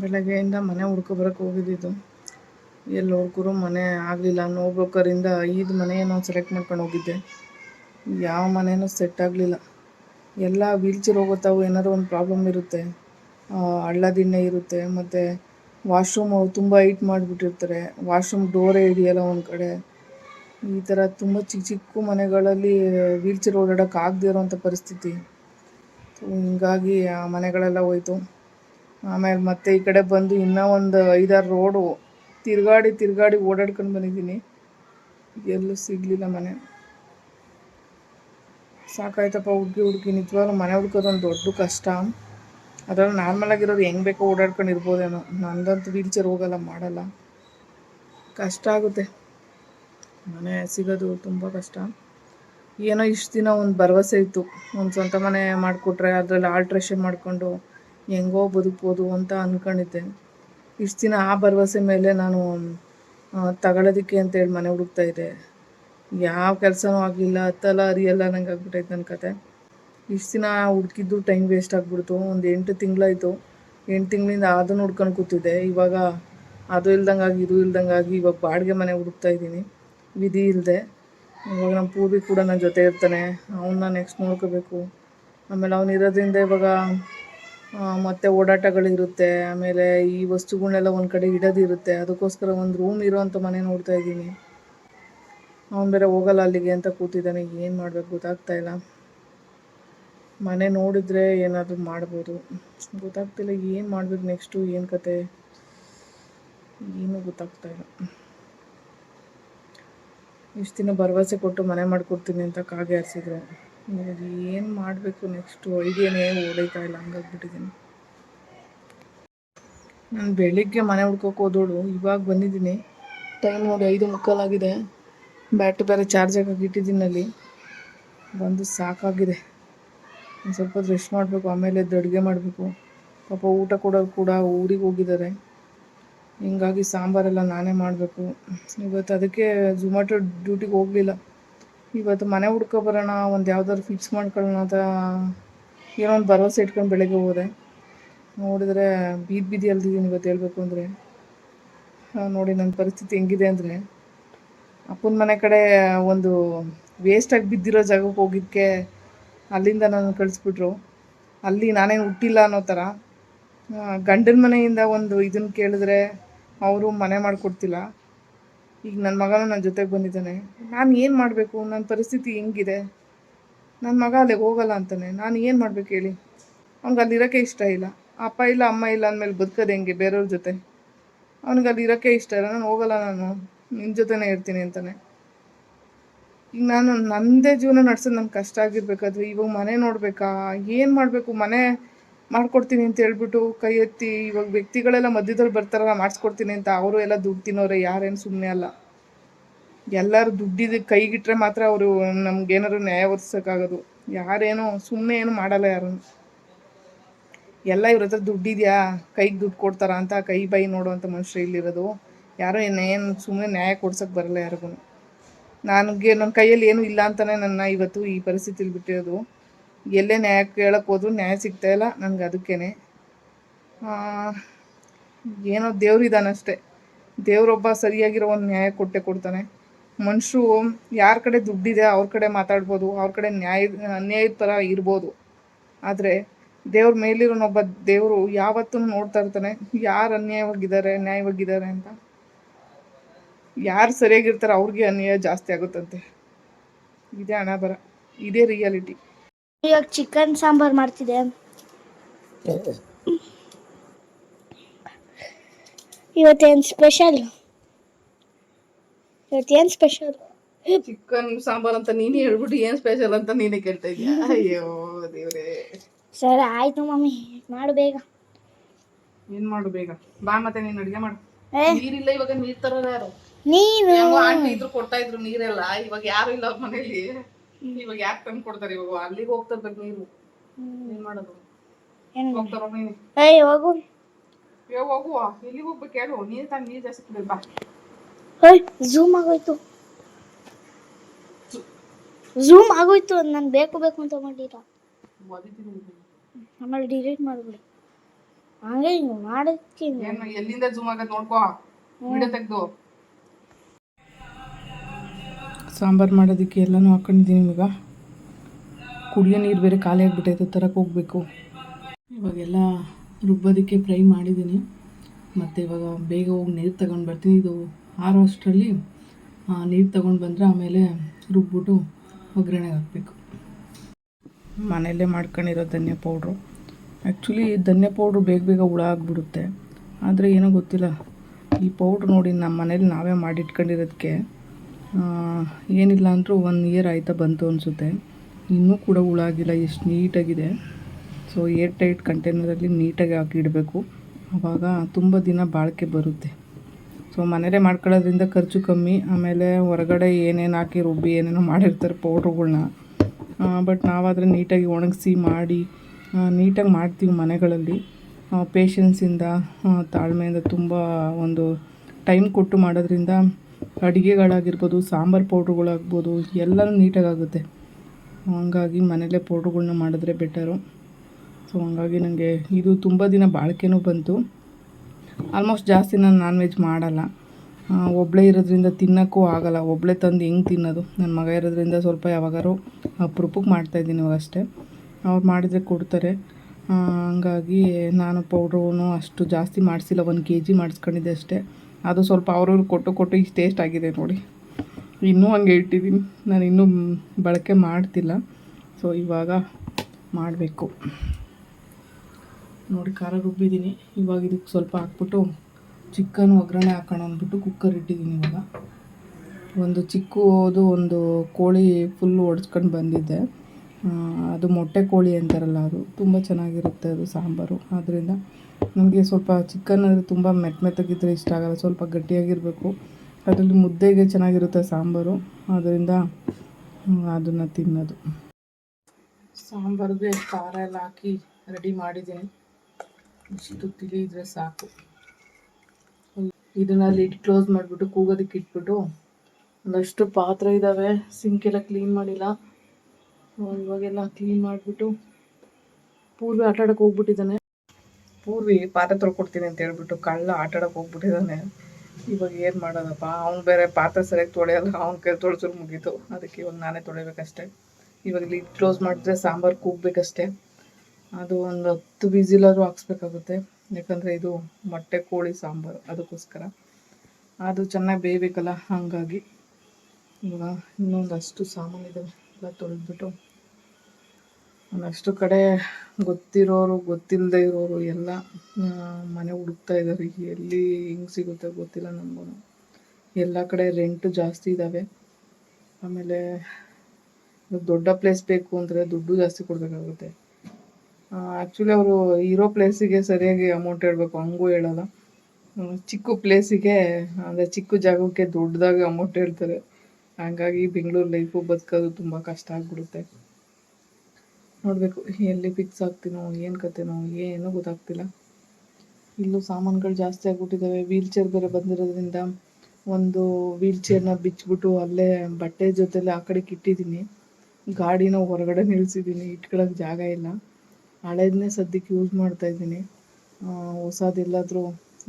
ಬೆಳಗ್ಗೆಯಿಂದ ಮನೆ ಹುಡ್ಕೊಬರಕ್ಕೆ ಹೋಗಿದ್ದಿದ್ದು. ಎಲ್ಲಿ ಹುಡ್ಕರು ಮನೆ ಆಗಲಿಲ್ಲ. ನೋ ಬ್ರೋಕರಿಂದ ಐದು ಮನೆ ನಾನು ಸೆಲೆಕ್ಟ್ ಮಾಡ್ಕೊಂಡು ಹೋಗಿದ್ದೆ. ಯಾವ ಮನೆಯೂ ಸೆಟ್ ಆಗಲಿಲ್ಲ. ಎಲ್ಲ ವೀಲ್ಚೇರ್ ಹೋಗುತ್ತಾವು, ಏನಾದ್ರು ಒಂದು ಪ್ರಾಬ್ಲಮ್ ಇರುತ್ತೆ. ಹಳ್ಳ ದಿಣ್ಣೆ ಇರುತ್ತೆ. ಮತ್ತು ಅವ್ರು ತುಂಬ ಹೈಟ್ ಮಾಡಿಬಿಟ್ಟಿರ್ತಾರೆ. ವಾಶ್ರೂಮ್ ಡೋರೇ ಹಿಡಿಯಲ್ಲ ಒಂದು ಕಡೆ. ಈ ಥರ ತುಂಬ ಚಿಕ್ಕ ಚಿಕ್ಕ ಮನೆಗಳಲ್ಲಿ ವೀಲ್ ಚೇರ್ ಓಡಾಡೋಕೆ ಆಗದೇ ಇರೋವಂಥ ಪರಿಸ್ಥಿತಿ. ಹಿಂಗಾಗಿ ಆ ಮನೆಗಳೆಲ್ಲ ಹೋಯ್ತು. ಆಮೇಲೆ ಮತ್ತೆ ಈ ಕಡೆ ಬಂದು ಇನ್ನೂ ಒಂದು ಐದಾರು ರೋಡು ತಿರುಗಾಡಿ ತಿರುಗಾಡಿ ಓಡಾಡ್ಕೊಂಡು ಬಂದಿದ್ದೀನಿ. ಎಲ್ಲೂ ಸಿಗಲಿಲ್ಲ ಮನೆ. ಸಾಕಾಯ್ತಪ್ಪ ಹುಡುಗಿ ಹುಡುಗಿ. ನಿಜವಾಗ್ಲೂ ಮನೆ ಹುಡ್ಕೋದೊಂದು ದೊಡ್ಡ ಕಷ್ಟ. ಅದರಲ್ಲಿ ನಾರ್ಮಲ್ ಆಗಿರೋರು ಹೆಂಗೆ ಬೇಕೋ ಓಡಾಡ್ಕೊಂಡು ಇರ್ಬೋದೇನೋ. ನಂದಂತೂ ವೀಲ್ ಚೇರ್ ಹೋಗಲ್ಲ, ಮಾಡಲ್ಲ. ಕಷ್ಟ ಆಗುತ್ತೆ. ಮನೆ ಸಿಗೋದು ತುಂಬ ಕಷ್ಟ. ಏನೋ ಇಷ್ಟು ದಿನ ಒಂದು ಭರವಸೆ ಇತ್ತು. ಒಂದು ಸ್ವಂತ ಮನೆ ಮಾಡಿಕೊಟ್ರೆ, ಅದರಲ್ಲಿ ಆಲ್ಟ್ರೇಷನ್ ಮಾಡಿಕೊಂಡು ಹೆಂಗೋ ಬದುಕ್ಬೋದು ಅಂತ ಅಂದ್ಕೊಂಡಿದ್ದೆ ಇಷ್ಟು ದಿನ ಆ ಭರವಸೆ ಮೇಲೆ ನಾನು ತಗೊಳ್ಳೋದಕ್ಕೆ ಅಂತೇಳಿ ಮನೆ ಹುಡುಕ್ತಾ ಇದ್ದೆ. ಯಾವ ಕೆಲಸನೂ ಆಗಲಿಲ್ಲ, ಹತ್ತಲ್ಲ ಅರಿಯಲ್ಲ ನಂಗೆ ಆಗ್ಬಿಟ್ಟೈತೆ ನನ್ನ ಕತೆ. ಇಷ್ಟು ದಿನ ಹುಡುಕಿದ್ದು ಟೈಮ್ ವೇಸ್ಟ್ ಆಗಿಬಿಡ್ತು. ಒಂದು ಎಂಟು ತಿಂಗಳಾಯಿತು. ಎಂಟು ತಿಂಗಳಿಂದ ಅದನ್ನು ಹುಡ್ಕೊಂಡು ಕೂತಿದ್ದೆ. ಇವಾಗ ಅದು ಇಲ್ದಂಗಾಗಿ, ಇದು ಇಲ್ದಂಗಾಗಿ ಇವಾಗ ಬಾಡಿಗೆ ಮನೆ ಹುಡುಕ್ತಾ ಇದ್ದೀನಿ. ವಿಧಿ ಇಲ್ಲದೆ ಇವಾಗ ನಮ್ಮ ಪೂರ್ವಿ ಕೂಡ ನನ್ನ ಜೊತೆ ಇರ್ತಾನೆ. ಅವನ್ನ ನೆಕ್ಸ್ಟ್ ನೋಡ್ಕೋಬೇಕು. ಆಮೇಲೆ ಅವನಿರೋದ್ರಿಂದ ಇವಾಗ ಮತ್ತೆ ಓಡಾಟಗಳಿರುತ್ತೆ, ಆಮೇಲೆ ಈ ವಸ್ತುಗಳನ್ನೆಲ್ಲ ಒಂದು ಕಡೆ ಇಡೋದಿರುತ್ತೆ, ಅದಕ್ಕೋಸ್ಕರ ಒಂದು ರೂಮ್ ಇರೋವಂಥ ಮನೆ ನೋಡ್ತಾ ಇದ್ದೀನಿ. ಅವನು ಬೇರೆ ಹೋಗಲ್ಲ ಅಲ್ಲಿಗೆ ಅಂತ ಕೂತಿದ್ದಾನೆ, ಏನು ಮಾಡಬೇಕು ಗೊತ್ತಾಗ್ತಾ ಇಲ್ಲ. ಮನೆ ನೋಡಿದ್ರೆ ಏನಾದರೂ ಮಾಡ್ಬೋದು. ಗೊತ್ತಾಗ್ತಿಲ್ಲ ಏನು ಮಾಡಬೇಕು ನೆಕ್ಸ್ಟು ಏನು ಕತೆ? ಏನೂ ಗೊತ್ತಾಗ್ತಾ ಇಲ್ಲ. ಇಷ್ಟು ದಿನ ಭರವಸೆ ಕೊಟ್ಟು ಮನೆ ಮಾಡಿಕೊಡ್ತೀನಿ ಅಂತ ಕಾಗೆ ಆರಿಸಿದ್ರು ಇವಾಗ ಏನು ಮಾಡಬೇಕು ನೆಕ್ಸ್ಟು ಐಡಿಯಾನೇ ಓಡೈತಾ ಇಲ್ಲ ಹಂಗಾಗ್ಬಿಟ್ಟಿದ್ದೀನಿ ನಾನು ಬೆಳಿಗ್ಗೆ ಮನೆ ಹುಡ್ಕೋಕೆ ಹೋದೋಳು, ಇವಾಗ ಬಂದಿದ್ದೀನಿ. ಟೈಮ್ ನೋಡಿ ಐದು ಮುಕ್ಕಾಲಾಗಿದೆ ಬ್ಯಾಟ್ರಿ ಬೇರೆ ಚಾರ್ಜ್ ಇಟ್ಟಿದ್ದೀನಿ ಅಲ್ಲಿ. ಬಂದು ಸಾಕಾಗಿದೆ. ಒಂದು ಸ್ವಲ್ಪ ರೆಸ್ಟ್ ಮಾಡಬೇಕು, ಆಮೇಲೆ ಎದ್ದು ಅಡುಗೆ ಮಾಡಬೇಕು. ಪಾಪ ಊಟ ಕೊಡೋರು ಕೂಡ ಊರಿಗೆ ಹೋಗಿದ್ದಾರೆ. ಹಿಂಗಾಗಿ ಸಾಂಬಾರೆಲ್ಲ ನಾನೇ ಮಾಡಬೇಕು. ಇವತ್ತು ಅದಕ್ಕೆ ಝೊಮ್ಯಾಟೊ ಡ್ಯೂಟಿಗೆ ಹೋಗಲಿಲ್ಲ. ಇವತ್ತು ಮನೆ ಹುಡ್ಕೊ ಬರೋಣ, ಒಂದು ಯಾವ್ದಾದ್ರು ಫಿಕ್ಸ್ ಮಾಡ್ಕೊಳ್ಳೋಣ ಅಂತ ಏನೋ ಒಂದು ಭರವಸೆ ಇಟ್ಕೊಂಡು ಬೆಳಗ್ಗೆ ಹೋದೆ. ನೋಡಿದ್ರೆ ಬೀದಿ ಬೀದಿ ಅಲ್ದಿದ್ದೀನಿ ಇವತ್ತು ಹೇಳಬೇಕು ಅಂದರೆ. ನೋಡಿ ನನ್ನ ಪರಿಸ್ಥಿತಿ ಹೆಂಗಿದೆ ಅಂದರೆ. ಅಪ್ಪನ ಮನೆ ಕಡೆ ಒಂದು ವೇಸ್ಟಾಗಿ ಬಿದ್ದಿರೋ ಜಾಗಕ್ಕೆ ಹೋಗಿದ್ದಕ್ಕೆ ಅಲ್ಲಿಂದ ನಾನು ಕಳಿಸ್ಬಿಟ್ರು. ಅಲ್ಲಿ ನಾನೇನು ಹುಟ್ಟಿಲ್ಲ ಅನ್ನೋ ಥರ ಗಂಡನ ಮನೆಯಿಂದ ಒಂದು ಇದನ್ನು ಕೇಳಿದ್ರೆ ಅವರು ಮನೆ ಮಾಡಿಕೊಡ್ತಿಲ್ಲ. ಈಗ ನನ್ನ ಮಗನೂ ನನ್ನ ಜೊತೆಗೆ ಬಂದಿದ್ದಾನೆ. ನಾನು ಏನು ಮಾಡಬೇಕು? ನನ್ನ ಪರಿಸ್ಥಿತಿ ಹೆಂಗಿದೆ? ನನ್ನ ಮಗ ಅಲ್ಲಿಗೆ ಹೋಗಲ್ಲ ಅಂತಾನೆ. ನಾನು ಏನು ಮಾಡ್ಬೇಕು ಹೇಳಿ? ಅವ್ನಿಗೆ ಅಲ್ಲಿ ಇರೋಕ್ಕೆ ಇಷ್ಟ ಇಲ್ಲ. ಅಪ್ಪ ಇಲ್ಲ, ಅಮ್ಮ ಇಲ್ಲ ಅಂದಮೇಲೆ ಬದುಕೋದು ಹೆಂಗೆ ಬೇರೆಯವ್ರ ಜೊತೆ? ಅವ್ನಿಗೆ ಅಲ್ಲಿ ಇರೋಕ್ಕೆ ಇಷ್ಟ ಇಲ್ಲ. ನಾನು ಹೋಗಲ್ಲ ನಾನು. ನಿನ್ನ ಜೊತೆನೇ ಇರ್ತೀನಿ ಅಂತಾನೆ. ಈಗ ನಾನು ನನ್ನದೇ ಜೀವನ ನಡೆಸೋದು ನಂಗೆ ಕಷ್ಟ ಆಗಿರ್ಬೇಕಾದ್ರೆ ಇವಾಗ ಮನೆ ನೋಡಬೇಕಾ? ಏನು ಮಾಡಬೇಕು ಮನೆ? ಮಾಡ್ಕೊಡ್ತೀನಿ ಅಂತ ಹೇಳ್ಬಿಟ್ಟು ಕೈ ಎತ್ತಿ ಇವಾಗ ವ್ಯಕ್ತಿಗಳೆಲ್ಲ ಮಧ್ಯದಲ್ಲಿ ಬರ್ತಾರಲ್ಲ ಮಾಡಿಸ್ಕೊಡ್ತೀನಿ ಅಂತ ಅವರು ಎಲ್ಲ ದುಡ್ಡು ತಿನ್ನೋರೆ, ಯಾರೇನು ಸುಮ್ಮನೆ ಅಲ್ಲ. ಎಲ್ಲರೂ ದುಡ್ಡಿದ ಕೈಗಿಟ್ರೆ ಮಾತ್ರ ಅವರು ನಮ್ಗೇನಾದ್ರು ನ್ಯಾಯ ಒದಗಿಸೋಕ್ಕಾಗೋದು. ಯಾರೇನೋ ಸುಮ್ಮನೆ ಏನು ಮಾಡಲ್ಲ ಯಾರನ್ನು ಎಲ್ಲ ಇವ್ರ ಹತ್ರ ದುಡ್ಡಿದೆಯಾ? ಕೈಗೆ ದುಡ್ಡು ಕೊಡ್ತಾರ ಅಂತ, ಕೈ ಬೈ ನೋಡುವಂಥ ಮನುಷ್ಯರು ಇಲ್ಲಿರೋದು. ಯಾರೋ ಏನು ಸುಮ್ಮನೆ ನ್ಯಾಯ ಕೊಡ್ಸೋಕೆ ಬರಲ್ಲ ಯಾರಿಗೂ ನನಗೆ ನನ್ನ ಕೈಯಲ್ಲಿ ಏನೂ ಇಲ್ಲ ಅಂತಲೇ ನನ್ನ ಇವತ್ತು ಈ ಪರಿಸ್ಥಿತಿಲಿ ಬಿಟ್ಟಿರೋದು. ಎಲ್ಲೇ ನ್ಯಾಯ ಕೇಳಕ್ಕೆ ಹೋದ್ರು ನ್ಯಾಯ ಸಿಗ್ತಾ ಇಲ್ಲ ನನಗೆ ಅದಕ್ಕೇ ಏನೋ ದೇವ್ರಿದ್ದಾನಷ್ಟೇ ದೇವರೊಬ್ಬ ಸರಿಯಾಗಿರೋ ಒಂದು ನ್ಯಾಯ ಕೊಟ್ಟೆ ಕೊಡ್ತಾನೆ. ಮನುಷ್ಯರು ಯಾರ ಕಡೆ ದುಡ್ಡಿದೆ ಅವ್ರ ಕಡೆ ಮಾತಾಡ್ಬೋದು, ಅವ್ರ ಕಡೆ ನ್ಯಾಯ, ಅನ್ಯಾಯದ ಥರ ಇರ್ಬೋದು. ಆದರೆ ದೇವ್ರ ಮೇಲಿರೋನೊಬ್ಬ ದೇವರು ಯಾವತ್ತೂ ನೋಡ್ತಾ ಇರ್ತಾನೆ, ಯಾರು ಅನ್ಯಾಯವಾಗಿದ್ದಾರೆ, ನ್ಯಾಯವಾಗಿದ್ದಾರೆ ಅಂತ. ಯಾರು ಸರಿಯಾಗಿರ್ತಾರೆ ಅವ್ರಿಗೆ ಅನ್ಯಾಯ ಜಾಸ್ತಿ ಆಗುತ್ತಂತೆ. ಇದೇ ಹಣ ಬರ ಇದೇ ರಿಯಾಲಿಟಿ. ಇವಾಗ ಚಿಕನ್ ಸಾಂಬಾರ್ ಮಾಡ್ತಿದೆ ಇವತ್ತೇನ್ ಸ್ಪೆಷಲ್ ಇವತ್ತೇನ್ ಸ್ಪೆಷಲ್ ಚಿಕನ್ ಸಾಂಬಾರ್ ಅಂತ ನೀನೇ ಹೇಳ್ಬಿಟ್ಟು ಏನ್ ಸ್ಪೆಷಲ್ ಅಂತ ನೀನೇ ಕೇಳ್ತಾ ಇದೀಯ? ಅಯ್ಯೋ ದೇವ್ರೇ. ಸರಿ ಆಯ್ತು ಮಮ್ಮಿ ಮಾಡು ಬೇಗ. ಏನ್ ಮಾಡು ಬೇಗ? ಬಾ ಮತ್ತೆ ನೀನ್ ಅಡ್ಗೆ ಮಾಡು. ಏ? ನೀರಿಲ್ಲ ಇವಾಗ ನೀರ್ ತರೋರು ಯಾರು? ನೀನು? ಹೆಂಗೋ ಆಂಟಿ ಇದ್ರು ಕೊಡ್ತಾ ಇದ್ರು ನೀರೆಲ್ಲ. ಇವಾಗ ಯಾರು ಇಲ್ಲ ಅವ್ರ ಮನೇಲಿ. ಇವಾಗ ಯಾಕೆ ತಂದು ಕೊಡ್ತಾರೆ ಇವಾಗ? ಅಲ್ಲಿಗೆ ಹೋಗ್ತಾ ಇರ್ಬೇಕು ನೀರು ಏನ್ ಮಾಡೋದು ಹೋಗ್ತಾರೋ ನೀನು. ಏಯ್ ಹೋಗು. ಇವಾಗ ಹೋಗುವ. ಎಲ್ಲಿಗೆ ಹೋಗ್ಬೇಕು ಯಾರು ನೀರ್ ತಂದು ನೀರ್ ಜಾಸ್ತಿ ಕುಡಿ ಬಾ. ಏಯ್ ಝೂಮ್ ಆಗೋಯ್ತು. ಝೂಮ್ ಆಗೋಯ್ತು. ನಾನು ಬೇಕು ಬೇಕು ಅಂತ ಮಾಡಿರ. ಆಮೇಲೆ ಡಿಲೀಟ್ ಮಾಡ್ಬಿಡಿ. ಹಂಗೆ ಹಿಂಗೆ ಮಾಡೋದಕ್ಕೆ ಏನ್ ಎಲ್ಲಿಂದ ಜೂಮ್ ಆಗದ್ ನೋಡ್ಕೋ. ವಿಡಿಯೋ ತೆಗ್ದು. ಸಾಂಬಾರು ಮಾಡೋದಕ್ಕೆ ಎಲ್ಲನೂ ಹಾಕೊಂಡಿದ್ದೀನಿ ಇವಾಗ. ಕುಡಿಯೋ ನೀರು ಬೇರೆ ಖಾಲಿ ಆಗಿಬಿಟ್ಟೈತೆ ತರಕ್ಕೆ ಹೋಗಬೇಕು. ಇವಾಗೆಲ್ಲ ರುಬ್ಬೋದಕ್ಕೆ ಫ್ರೈ ಮಾಡಿದ್ದೀನಿ. ಮತ್ತು ಇವಾಗ ಬೇಗ ಹೋಗಿ ನೀರು ತಗೊಂಡು ಬರ್ತೀನಿ. ಇದು ಆರೋ ಅಷ್ಟರಲ್ಲಿ ನೀರು ತಗೊಂಡು ಬಂದರೆ ಆಮೇಲೆ ರುಬ್ಬಿಬಿಟ್ಟು ಒಗ್ಗರಣೆಗೆ ಹಾಕಬೇಕು. ಮನೆಯಲ್ಲೇ ಮಾಡ್ಕೊಂಡಿರೋ ಧನ್ಯ ಪೌಡ್ರು. ಆ್ಯಕ್ಚುಲಿ ಧನ್ಯ ಪೌಡ್ರು ಬೇಗ ಬೇಗ ಹುಳ ಆಗಿಬಿಡುತ್ತೆ. ಆದರೆ ಏನೋ ಗೊತ್ತಿಲ್ಲ. ಈ ಪೌಡ್ರ್ ನೋಡಿ ನಮ್ಮ ಮನೇಲಿ ನಾವೇ ಮಾಡಿಟ್ಕೊಂಡಿರೋದಕ್ಕೆ ಏನಿಲ್ಲ ಅಂದರೂ ಒನ್ ಇಯರ್ ಆಯಿತಾ ಬಂತು ಅನಿಸುತ್ತೆ. ಇನ್ನೂ ಕೂಡ ಹುಳಾಗಿಲ್ಲ, ಎಷ್ಟು ನೀಟಾಗಿದೆ. ಸೊ ಏರ್ ಟೈಟ್ ಕಂಟೈನರಲ್ಲಿ ನೀಟಾಗಿ ಹಾಕಿಡಬೇಕು. ಆವಾಗ ತುಂಬ ದಿನ ಬಾಳಿಕೆ ಬರುತ್ತೆ. ಸೊ ಮನೇಲೇ ಮಾಡ್ಕೊಳ್ಳೋದ್ರಿಂದ ಖರ್ಚು ಕಮ್ಮಿ, ಆಮೇಲೆ ಹೊರಗಡೆ ಏನೇನು ಹಾಕಿ ರುಬ್ಬಿ ಏನೇನೋ ಮಾಡಿರ್ತಾರೆ ಪೌಡ್ರುಗಳ್ನ. ಬಟ್ ನಾವಾದರೆ ನೀಟಾಗಿ ಒಣಗಿಸಿ ಮಾಡಿ ನೀಟಾಗಿ ಮಾಡ್ತೀವಿ ಮನೆಗಳಲ್ಲಿ. ಪೇಷನ್ಸಿಂದ ತಾಳ್ಮೆಯಿಂದ ತುಂಬ ಒಂದು ಟೈಮ್ ಕೊಟ್ಟು ಮಾಡೋದ್ರಿಂದ ಅಡುಗೆಗಳಾಗಿರ್ಬೋದು, ಸಾಂಬಾರು ಪೌಡ್ರುಗಳಾಗ್ಬೋದು, ಎಲ್ಲನೂ ನೀಟಾಗಿ ಆಗುತ್ತೆ ಹಂಗಾಗಿ ಮನೆಯಲ್ಲೇ ಪೌಡ್ರುಗಳ್ನ ಮಾಡಿದ್ರೆ ಬೆಟರು. ಸೊ ಹಂಗಾಗಿ ನನಗೆ ಇದು ತುಂಬ ದಿನ ಬಾಳಿಕೆನೂ ಬಂತು. ಆಲ್ಮೋಸ್ಟ್ ಜಾಸ್ತಿ ನಾನು ನಾನ್ ವೆಜ್ ಮಾಡಲ್ಲ ಒಬ್ಬಳೇ ಇರೋದ್ರಿಂದ ತಿನ್ನೋಕ್ಕೂ ಆಗಲ್ಲ. ಒಬ್ಳೆ ತಂದು ಹೆಂಗೆ ತಿನ್ನೋದು? ನನ್ನ ಮಗ ಇರೋದ್ರಿಂದ ಸ್ವಲ್ಪ ಯಾವಾಗಾರು ಅಪರೂಪಕ್ಕೆ ಮಾಡ್ತಾಯಿದ್ದೀನಿ ಇವಾಗ ಅಷ್ಟೇ. ಅವ್ರು ಮಾಡಿದರೆ ಕೊಡ್ತಾರೆ. ಹಂಗಾಗಿ ನಾನು ಪೌಡ್ರೂ ಅಷ್ಟು ಜಾಸ್ತಿ ಮಾಡಿಸಿಲ್ಲ. ಒಂದು ಕೆ ಜಿ ಮಾಡಿಸ್ಕೊಂಡಿದ್ದೆ ಅಷ್ಟೇ. ಅದು ಸ್ವಲ್ಪ ಅವ್ರವ್ರು ಕೊಟ್ಟು ಕೊಟ್ಟು ಇಷ್ಟು ಟೇಸ್ಟ್ ಆಗಿದೆ ನೋಡಿ. ಇನ್ನೂ ಹಂಗೆ ಇಟ್ಟಿದ್ದೀನಿ ನಾನು ಇನ್ನೂ ಬಳಕೆ ಮಾಡ್ತಿಲ್ಲ. ಸೊ ಇವಾಗ ಮಾಡಬೇಕು. ನೋಡಿ, ಖಾರ ರುಬ್ಬಿದ್ದೀನಿ. ಇವಾಗ ಇದಕ್ಕೆ ಸ್ವಲ್ಪ ಹಾಕ್ಬಿಟ್ಟು ಚಿಕನ್ ಒಗ್ಗರಣೆ ಹಾಕೋಣ ಅಂದ್ಬಿಟ್ಟು ಕುಕ್ಕರ್ ಇಟ್ಟಿದ್ದೀನಿ ಇವಾಗ. ಒಂದು ಚಿಕ್ಕದು ಒಂದು ಕೋಳಿ ಫುಲ್ ಒಡ್ಸ್ಕೊಂಡು ಬಂದಿದ್ದೆ. ಅದು ಮೊಟ್ಟೆ ಕೋಳಿ ಅಂತಾರಲ್ಲ ಅದು. ತುಂಬ ಚೆನ್ನಾಗಿರುತ್ತೆ ಅದು ಸಾಂಬಾರು. ಆದ್ದರಿಂದ ನನಗೆ ಸ್ವಲ್ಪ ಚಿಕನ್ ಅಂದರೆ ತುಂಬ ಮೆತ್ತ ಮೆತ್ತಗಿದ್ದರೆ ಇಷ್ಟ ಆಗಲ್ಲ, ಸ್ವಲ್ಪ ಗಟ್ಟಿಯಾಗಿರಬೇಕು. ಅದರಲ್ಲಿ ಮುದ್ದೆಗೆ ಚೆನ್ನಾಗಿರುತ್ತೆ ಸಾಂಬಾರು. ಅದರಿಂದ ಅದನ್ನು ತಿನ್ನೋದು. ಸಾಂಬಾರಿಗೆ ಖಾರ ಎಲ್ಲ ಹಾಕಿ ರೆಡಿ ಮಾಡಿದ್ದೀನಿ. ಇಷ್ಟು ತಿಳಿ ಇದ್ರೆ ಸಾಕು. ಇದನ್ನ ಲಿಡ್ ಕ್ಲೋಸ್ ಮಾಡಿಬಿಟ್ಟು ಕೂಗೋದಕ್ಕೆ ಇಟ್ಬಿಟ್ಟು ಒಂದಷ್ಟು ಪಾತ್ರೆ ಇದ್ದಾವೆ ಸಿಂಕ್ ಎಲ್ಲ ಕ್ಲೀನ್ ಮಾಡಿಲ್ಲ. ಇವಾಗೆಲ್ಲ ಕ್ಲೀನ್ ಮಾಡಿಬಿಟ್ಟು ಪೂರ್ವಿ ಆಟ ಆಡಕ್ಕೆ ಹೋಗ್ಬಿಟ್ಟಿದ್ದಾನೆ. ಪೂರ್ವಿ ಪಾತ್ರೆ ತೊಳ್ಕೊಡ್ತೀನಿ ಅಂತ ಹೇಳ್ಬಿಟ್ಟು ಕಳ್ಳ ಆಟ ಆಡಕ್ ಹೋಗ್ಬಿಟ್ಟಿದ್ದಾನೆ ಇವಾಗ ಏನು ಮಾಡೋದಪ್ಪ? ಅವ್ನು ಬೇರೆ ಪಾತ್ರೆ ಸರಿಯಾಗಿ ತೊಳೆಯಲ್ಲ, ಅವ್ನ ಕೈ ತೊಳ್ಸೋರು ಮುಗೀತು. ಅದಕ್ಕೆ ಇವಾಗ ನಾನೇ ತೊಳಿಬೇಕಷ್ಟೆ. ಇವಾಗ ಲಿಡ್ ಕ್ಲೋಸ್ ಮಾಡಿದ್ರೆ ಸಾಂಬಾರು ಕೂಗ್ಬೇಕಷ್ಟೆ. ಅದು ಒಂದು ಹತ್ತು ವಿಸಿಲಾದ್ರೂ ಹಾಕ್ಸ್ಬೇಕಾಗುತ್ತೆ. ಯಾಕಂದರೆ ಇದು ಮೊಟ್ಟೆ ಕೋಳಿ ಸಾಂಬಾರು, ಅದಕ್ಕೋಸ್ಕರ. ಅದು ಚೆನ್ನಾಗಿ ಬೇಯಬೇಕಲ್ಲ, ಹಾಗಾಗಿ. ಇವಾಗ ಇನ್ನೊಂದಷ್ಟು ಸಾಮಾನು ಇದೆ ಎಲ್ಲ ತೊಳೆದ್ಬಿಟ್ಟು ಒಂದಷ್ಟು ಕಡೆ ಗೊತ್ತಿರೋರು ಗೊತ್ತಿಲ್ಲದೆ ಇರೋರು ಎಲ್ಲ ಮನೆ ಹುಡುಕ್ತಾ ಇದ್ದಾರೆ ಎಲ್ಲಿ ಹೆಂಗ್ ಸಿಗುತ್ತೆ ಗೊತ್ತಿಲ್ಲ ನಮಗೂ ಎಲ್ಲ ಕಡೆ ರೆಂಟು ಜಾಸ್ತಿ ಇದ್ದಾವೆ ಆಮೇಲೆ ದೊಡ್ಡ ಪ್ಲೇಸ್ ಬೇಕು ಅಂದರೆ ದುಡ್ಡು ಜಾಸ್ತಿ ಕೊಡಬೇಕಾಗುತ್ತೆ. ಆ್ಯಕ್ಚುಲಿ ಅವರು ಇರೋ ಪ್ಲೇಸಿಗೆ ಸರಿಯಾಗಿ ಅಮೌಂಟ್ ಹೇಳಬೇಕು. ಹಂಗೂ ಹೇಳಲ್ಲ. ಚಿಕ್ಕ ಪ್ಲೇಸಿಗೆ ಅಂದರೆ ಚಿಕ್ಕ ಜಾಗಕ್ಕೆ ದೊಡ್ಡದಾಗಿ ಅಮೌಂಟ್ ಹೇಳ್ತಾರೆ. ಹಾಗಾಗಿ ಬೆಂಗಳೂರು ಲೈಫು ಬದುಕೋದು ತುಂಬ ಕಷ್ಟ ಆಗ್ಬಿಡುತ್ತೆ. ನೋಡಬೇಕು ಎಲ್ಲಿ ಫಿಕ್ಸ್ ಆಗ್ತೀನೋ, ಏನು ಕತೆನೋ, ಏನೂ ಗೊತ್ತಾಗ್ತಿಲ್ಲ. ಇಲ್ಲೂ ಸಾಮಾನುಗಳು ಜಾಸ್ತಿ ಆಗಿಬಿಟ್ಟಿದ್ದಾವೆ ವೀಲ್ ಚೇರ್ ಬೇರೆ ಬಂದಿರೋದ್ರಿಂದ ಒಂದು ವೀಲ್ ಚೇರ್ನ ಬಿಚ್ಚಿಬಿಟ್ಟು ಅಲ್ಲೇ ಬಟ್ಟೆ ಜೊತೆಲಿ ಆ ಕಡೆಗೆ ಇಟ್ಟಿದ್ದೀನಿ ಗಾಡಿನ ಹೊರಗಡೆ ನಿಲ್ಲಿಸಿದ್ದೀನಿ ಇಟ್ಕೊಳಕ್ಕೆ ಜಾಗ ಇಲ್ಲ. ಹಳೇದನ್ನೇ ಸದ್ಯಕ್ಕೆ ಯೂಸ್ ಮಾಡ್ತಾ ಇದ್ದೀನಿ. ಹೊಸದೆಲ್ಲಾದರೂ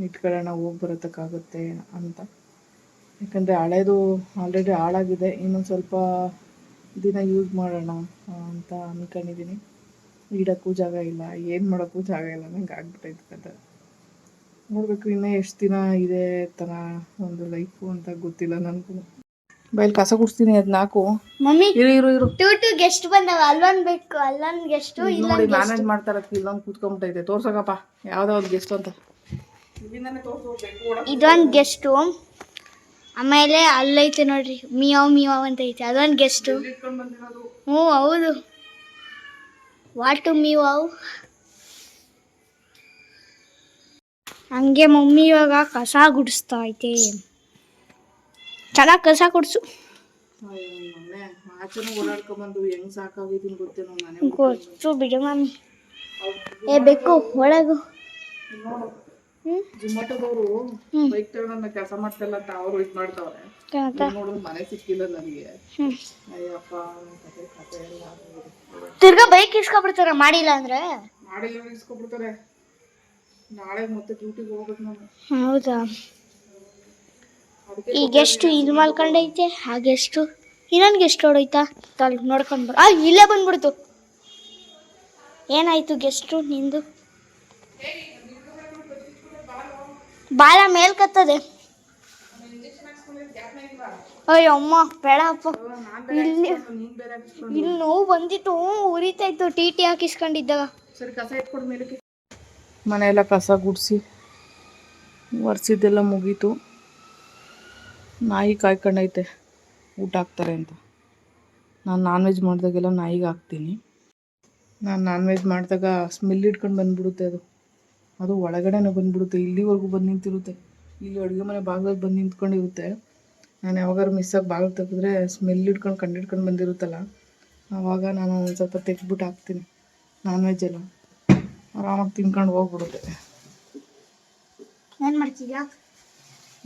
ಇಟ್ಕೊಳ್ಳೋಣ, ಹೋಗಿ ಬರೋತಕ್ಕಾಗುತ್ತೆ ಅಂತ. ಯಾಕಂದರೆ ಹಳೇದು ಆಲ್ರೆಡಿ ಹಾಳಾಗಿದೆ. ಇನ್ನೊಂದು ಸ್ವಲ್ಪ ದಿನ ಯೂಸ್ ಮಾಡೋಣ ಅಂತ ಅಂದ್ಕೊಂಡಿದ್ದೀನಿ ಇಡೋಕ್ಕೂ ಜಾಗ ಇಲ್ಲ ಏನು ಮಾಡೋಕ್ಕೂ ಜಾಗ ಇಲ್ಲ ನಂಗೆ ಆಗ್ಬಿಟ್ಟೈತೆ ಕತೆ ನೋಡಬೇಕು ಇನ್ನ ಎಷ್ಟು ದಿನ ಇದೆ ಥರ ಒಂದು ಲೈಫು ಅಂತ ಗೊತ್ತಿಲ್ಲ ನನಗೂ. ಬೈಲ್ ಕಸ ಗುಡ್ಸ್ತೀನಿ ಅದು ನಾಲ್ಕು ಮಮ್ಮಿ ಇರು ಇರು ಇರು. ಟೂ ಟು ಗೆಸ್ಟ್ ಬಂದವ ಅಲ್ಲೊಂದ್ ಬೇಕು ಅಲ್ಲೊಂದ್ ಗೆಸ್ಟ್ ಇಲ್ಲ ನೋಡಿ ಮ್ಯಾನೇಜ್ ಮಾಡ್ತಾ ಇರೋದಕ್ಕೆ ಇಲ್ಲೊಂದು ಕೂತ್ಕೊಂಡ್ಬಿಟ್ಟೈತೆ ತೋರ್ಸಕಪ್ಪ ಯಾವುದೋ ಒಂದು ಗೆಸ್ಟ್ ಅಂತ. ಇದೊಂದ್ ಗೆಸ್ಟು ಆಮೇಲೆ ಅಲ್ಲೈತೆ ನೋಡ್ರಿ. ಮಿಯಾವ್ ಮಿಯಾವ್ ಅಂತ ಐತೆ ಅದೊಂದು ಗೆಸ್ಟು ಹ್ಞೂ ಹೌದು. ವಾಟು ಮಿಯಾವ್. ಹಂಗೆ ಮಮ್ಮಿ ಇವಾಗ ಕಸ ಗುಡಿಸ್ತಾ ಐತೆ. ಚೆನ್ನಾಗಿ ಕಸ ಗುಡಿಸು. ಗೊತ್ತು ಬಿಡು ಮಮ್ಮಿ. ಏ ಬೇಕು ಒಳಗು. ಜೊಮ್ಯಾಟೋದವರು ಬೈಕ್ ತಗೊಂಡ ಕೆಲಸ ಮಾಡ್ತಿಲ್ಲ ಅಂತ ಅವರು ಇದು ಮಾಡ್ತಾವ್ರೆ. ನೋಡಿದ್ರೆ ಮನೆ ಸಿಕ್ಕಿಲ್ಲ ನನಗೆ. ಅಯ್ಯಪ್ಪ. ತಿರ್ಗಾ ಬೈಕ್ ಇಸ್ಕೊಬಿಡ್ತಾರ ಮಾಡಿಲ್ಲ ಅಂದ್ರೆ? ಮಾಡಿಲ್ಲ ಇಸ್ಕೊಬಿಡ್ತಾರೆ. ನಾಳೆ ಮತ್ತೆ ಡ್ಯೂಟಿಗೆ ಹೋಗ್ಬೇಕು ನಾನು. ಹೌದಾ? ಈ ಗೆಸ್ಟು ಇಲ್ಲಿ ಮಾಡ್ಕೊಂಡೈತೆ? ಗೆಸ್ಟು ಇನ್ನೊಂದು ಗೆಸ್ಟ್ ಹೊಡೋಯ್ತಾ ತಲ್ ನೋಡ್ಕೊಂಡು ಬರ ಆ ಇಲ್ಲೇ ಬಂದ್ಬಿಡ್ತು. ಏನಾಯ್ತು ಗೆಸ್ಟು ನಿಂದು? ಬಾಲ ಮೇಲ್ಕತ್ತದೆ. ಅಯ್ಯೋ ಅಮ್ಮ ಬೇಡಪ್ಪ ಇಲ್ಲಿ ಇಲ್ಲಿ ನೋವು ಬಂದಿತ್ತು ಉರಿತಾಯ್ತು. ಟಿ ಟಿ ಹಾಕಿಸ್ಕೊಂಡಿದ್ದಾಗ ಮನೆಯೆಲ್ಲ ಕಸ ಗುಡಿಸಿ, ಒರೆಸಿದ್ದೆಲ್ಲ ಮುಗೀತು. ನಾಯಿ ಕಾಯ್ಕೊಂಡೈತೆ, ಊಟ ಹಾಕ್ತಾರೆ ಅಂತ. ನಾನು ನಾನ್ ವೆಜ್ ಮಾಡಿದಾಗೆಲ್ಲ ನಾಯಿಗೆ ಹಾಕ್ತೀನಿ. ನಾನು ನಾನ್ ವೆಜ್ ಮಾಡಿದಾಗ ಸ್ಮೆಲ್ ಇಟ್ಕೊಂಡು ಬಂದ್ಬಿಡುತ್ತೆ ಅದು. ಅದು ಒಳಗಡೆನೇ ಬಂದ್ಬಿಡುತ್ತೆ ಇಲ್ಲಿವರೆಗೂ ಬಂದು ನಿಂತಿರುತ್ತೆ. ಇಲ್ಲಿ ಅಡುಗೆ ಮನೆ ಭಾಗದಲ್ಲಿ ಬಂದು ನಿಂತ್ಕೊಂಡಿರುತ್ತೆ. ನಾನು ಯಾವಾಗಾರು ಮಿಸ್ಸಾಗಿ ಬಾಗಿಲು ತೆಗೆದ್ರೆ ಸ್ಮೆಲ್ ಇಟ್ಕೊಂಡು ಕಂಡಿಡ್ಕೊಂಡು ಬಂದಿರುತ್ತಲ್ಲ ಆವಾಗ ನಾನು ಒಂದು ಸ್ವಲ್ಪ ತೆಗೆದ್ಬಿಟ್ಟು ಹಾಕ್ತೀನಿ. ನಾನ್ ವೆಜ್ ಎಲ್ಲ. ಆರಾಮಾಗಿ ತಿನ್ಕೊಂಡು ಹೋಗ್ಬಿಡುತ್ತೆ. ಏನ್ ಮಾಡ್ತಿದ್ಯಾ?